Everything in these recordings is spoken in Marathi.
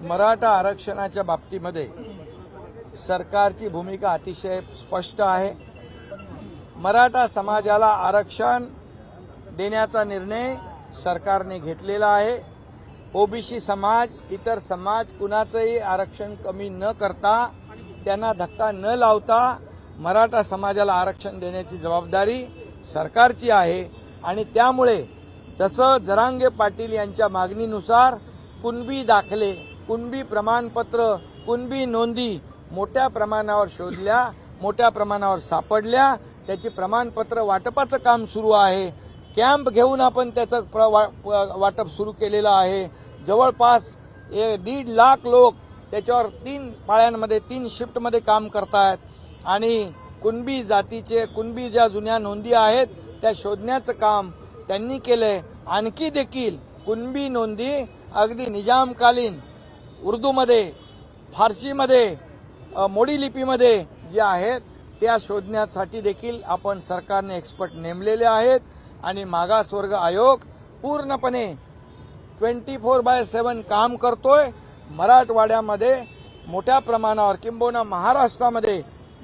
मराठा आरक्षणाच्या बाबतीमध्ये सरकारची भूमिका अतिशय स्पष्ट आहे. मराठा समाजाला आरक्षण देण्याचा निर्णय सरकारने घेतलेला आहे. ओबीसी समाज इतर समाज कुणाचंही आरक्षण कमी न करता त्यांना धक्का न लावता मराठा समाजाला आरक्षण देण्याची जबाबदारी सरकारची आहे. आणि त्यामुळे जसं जरांगे पाटील यांच्या मागणीनुसार कुणबी दाखले कुणबी प्रमाणपत्र कुणबी नोंदी मोठ्या प्रमाणावर शोधल्या मोठ्या प्रमाणावर सापडल्या. त्याची प्रमाणपत्र वाटपाचं काम सुरू आहे. कॅम्प घेऊन आपण त्याचं प्र- वा- वाटप सुरू केलेलं आहे. जवळपास ए- दीड लाख लोक त्याच्यावर तीन पाळ्यांमध्ये तीन शिफ्टमध्ये काम करतायत. आणि कुणबी जातीचे कुणबी ज्या जुन्या नोंदी आहेत त्या शोधण्याचं काम त्यांनी केलंय. आणखी देखील कुणबी नोंदी अगदी निजामकालीन उर्दूमध्ये फारसीमध्ये मोडी लिपीमध्ये जे आहेत त्या शोधण्यासाठी देखील आपण सरकारने एक्सपर्ट नेमलेले आहेत आणि मागासवर्ग आयोग पूर्णपणे ट्वेंटी फोर बाय सेवन काम करतोय. मराठवाड्यामध्ये मोठ्या प्रमाणावर किंबहुना महाराष्ट्रामध्ये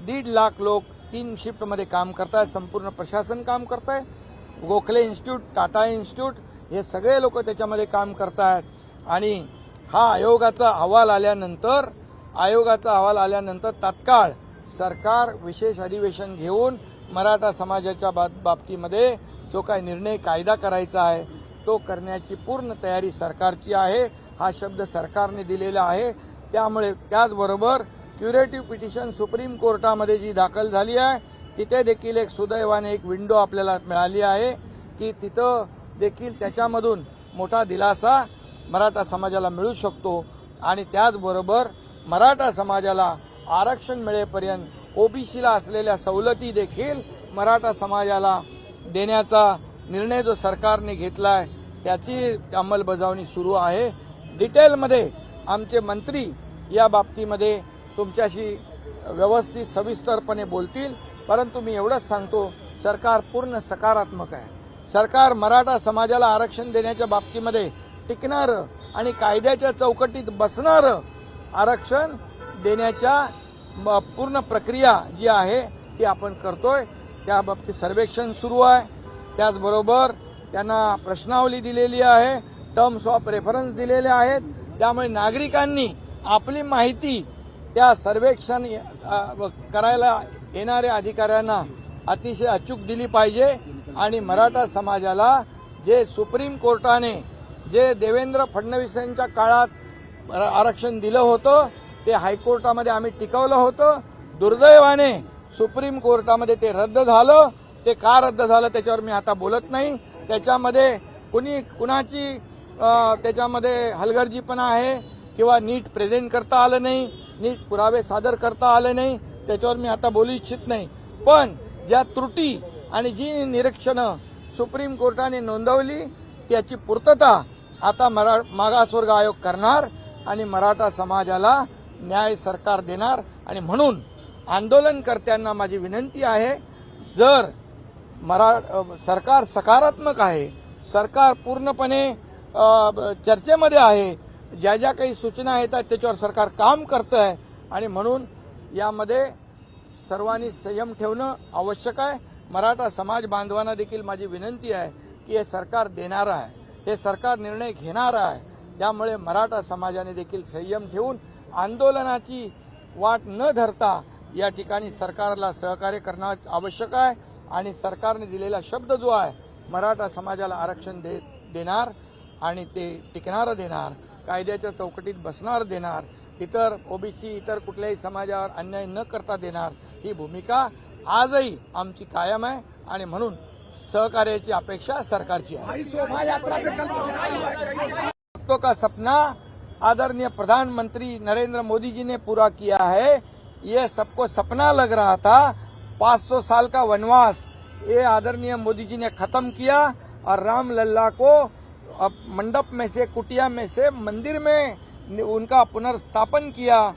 दीड लाख लोक तीन शिफ्टमध्ये काम करतायत संपूर्ण प्रशासन काम करत आहे गोखले इन्स्टिट्यूट टाटा इन्स्टिट्यूट हे सगळे लोक त्याच्यामध्ये काम करतायत. आणि हा आयोगाचा अहवाल आल्यानंतर आयोगाचा अहवाल आल्यानंतर तात्काळ सरकार विशेष अधिवेशन घेऊन मराठा समाजाच्या बाब- बाबतीमध्ये जो काही निर्णय कायदा करायचा आहे तो करण्याची पूर्ण तयारी सरकारची आहे. हा शब्द सरकारने दिलेला आहे. त्यामुळे त्याचबरोबर क्युरेटिव्ह पिटिशन सुप्रीम कोर्टामध्ये जी दाखल झाली आहे तिथे देखील एक सुदैवाने एक विंडो आपल्याला मिळाली आहे की तिथं देखील त्याच्यामधून मोठा दिलासा मराठा समाजाला मिळू शकतो आणि त्याचबरोबर मराठा समाजाला आरक्षण मिळेपर्यंत ओबीसीला असलेल्या सवलती देखील मराठा समाजाला देण्याचा निर्णय जो सरकारने घेतलाय त्याची अंमलबजावणी सुरू आहे. डिटेलमध्ये आमचे मंत्री या बाबतीमध्ये तुमच्याशी व्यवस्थित सविस्तरपणे बोलतील. परंतु मी एवढंच सांगतो सरकार पूर्ण सकारात्मक आहे. सरकार मराठा समाजाला आरक्षण देण्याच्या बाबतीमध्ये टिकणारं आणि कायद्याच्या चौकटीत बसणारं आरक्षण देण्याच्या म- पूर्ण प्रक्रिया जी आहे ती आपण करतोय. त्या बाबतीत सर्वेक्षण सुरू आहे. त्याचबरोबर त्यांना प्रश्नावली दिलेली आहे टर्म्स ऑफ रेफरन्स दिलेले आहेत. त्यामुळे नागरिकांनी आपली माहिती त्या सर्वेक्षण करायला येणाऱ्या अधिकाऱ्यांना अतिशय अचूक दिली पाहिजे. आणि मराठा समाजाला जे सुप्रीम कोर्टाने जे देवेंद्र फडणवीस यांच्या काळात आरक्षण दिलं होतं ते हायकोर्टामध्ये आम्ही टिकवलं होतं. दुर्दैवाने सुप्रीम कोर्टामध्ये ते रद्द झालं. ते का रद्द झालं त्याच्यावर मी आता बोलत नाही. त्याच्यामध्ये कुणी कुणाची त्याच्यामध्ये हलगर्जीपणा आहे किंवा नीट प्रेझेंट करता आलं नाही नीट पुरावे सादर करता आले नाही त्याच्यावर मी आता बोलू इच्छित नाही. पण ज्या त्रुटी आणि जी निरीक्षणं सुप्रीम कोर्टाने नोंदवली त्याची पूर्तता आता मरा मागासवर्ग आयोग करणार आणि मराठा समाजाला न्याय सरकार देणार आणि म्हणून आंदोलनकर्त्यांना माझी विनंती आहे जर मरा सरकार सकारात्मक आहे सरकार पूर्णपणे चर्चेमध्ये आहे ज्या ज्या काही सूचना येतात त्याच्यावर सरकार काम करतं आहे आणि म्हणून यामध्ये सर्वांनी संयम ठेवणं आवश्यक आहे. मराठा समाज बांधवांना देखील माझी विनंती आहे की हे सरकार देणारं आहे. हे सरकार निर्णय घेणार आहे. त्यामुळे मराठा समाजाने देखील संयम ठेवून आंदोलनाची वाट न धरता या ठिकाणी सरकारला सहकार्य करणं आवश्यक आहे आणि सरकारने दिलेला शब्द जो आहे मराठा समाजाला आरक्षण दे देणार आणि ते टिकणारं देणार कायद्याच्या चौकटीत बसणार देणार इतर ओबीसी इतर कुठल्याही समाजावर अन्याय न करता देणार ही भूमिका आजही आमची कायम आहे आणि म्हणून सहकार्याची अपेक्षा सरकारची आहे. भक्तों का सपना आदरणीय प्रधानमंत्री नरेंद्र मोदी जी ने पूरा किया है। ये सबको सपना लग रहा था। 500 साल का वनवास ये आदरणीय मोदी जी ने खत्म किया और राम लल्ला को अब मंडप में से कुटिया में से मंदिर में उनका पुनर्स्थापन किया।